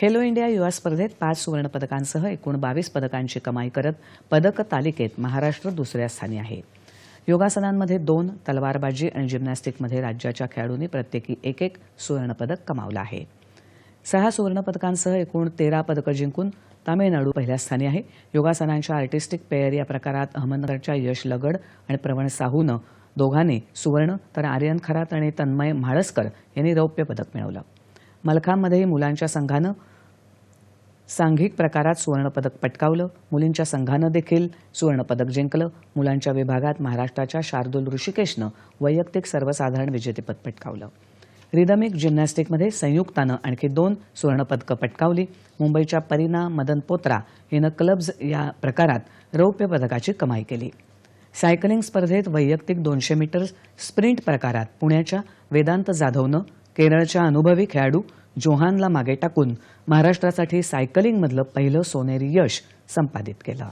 Khelo India युवा स्पर्धेत पाच सुवर्णपदकांसह एकूण बावीस पदकांची कमाई करत पदक तालिकेत महाराष्ट्र दुसऱ्या स्थानी आहे. योगासनांमध्ये दोन तलवारबाजी आणि जिम्नॅस्टिकमध्ये राज्याच्या खेळाडूंनी प्रत्येकी एक एक सुवर्णपदक कमावलं आहे. सहा सुवर्णपदकांसह एकूण तेरा पदकं जिंकून तामिळनाडू पहिल्या स्थानी आहे. योगासनांच्या आर्टिस्टिक पेअर या प्रकारात अहमदनगरच्या यश लगड आणि प्रवण साहूनं दोघांनी सुवर्ण तर आर्यन खरात आणि तन्मय म्हाळसकर यांनी रौप्य पदक मिळवलं. मलखांमध्येही मुलांच्या संघानं सांघिक प्रकारात सुवर्णपदक पटकावलं. मुलींच्या संघानं देखील सुवर्णपदक जिंकलं. मुलांच्या विभागात महाराष्ट्राच्या शार्दूल ऋषिकेशनं वैयक्तिक सर्वसाधारण विजेतेपद पटकावलं. रिदमिक जिम्नॅस्टिकमध्ये संयुक्तानं आणखी दोन सुवर्णपदकं पटकावली. मुंबईच्या परीना मदन पोत्रा हिनं क्लब्ज या प्रकारात रौप्य पदकाची कमाई केली. सायकलिंग स्पर्धेत वैयक्तिक दोनशे मीटर स्प्रिंट प्रकारात पुण्याच्या वेदांत जाधवनं केरळच्या अनुभवी खेळाडू जोहानला मागे टाकून महाराष्ट्रासाठी सायकलिंगमधलं पहिलं सोनेरी यश संपादित केलं.